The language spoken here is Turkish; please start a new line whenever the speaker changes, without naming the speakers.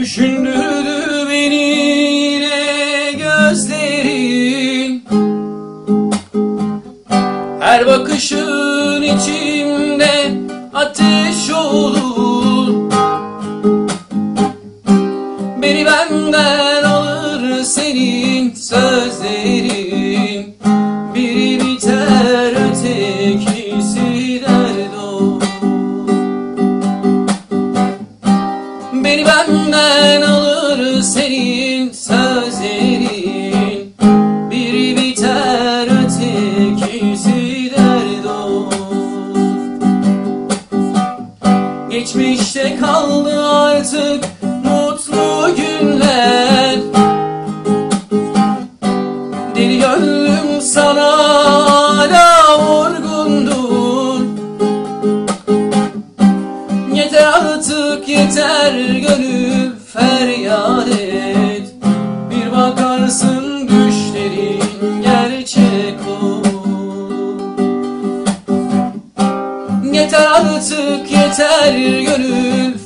Düşündürdü beni yine gözlerin. Her bakışın içimde ateş olur. Beni benden senin sözlerin Biri biter ötekisi dert Beni benden alır senin sözlerin. Biri biter ötekisi dert olur. Geçmişte kaldı artık Deli gönlüm sana hala vurgundur. Yeter artık yeter gönül feryat et. Bir bakarsın düşlerin gerçek olur. Yeter artık yeter gönül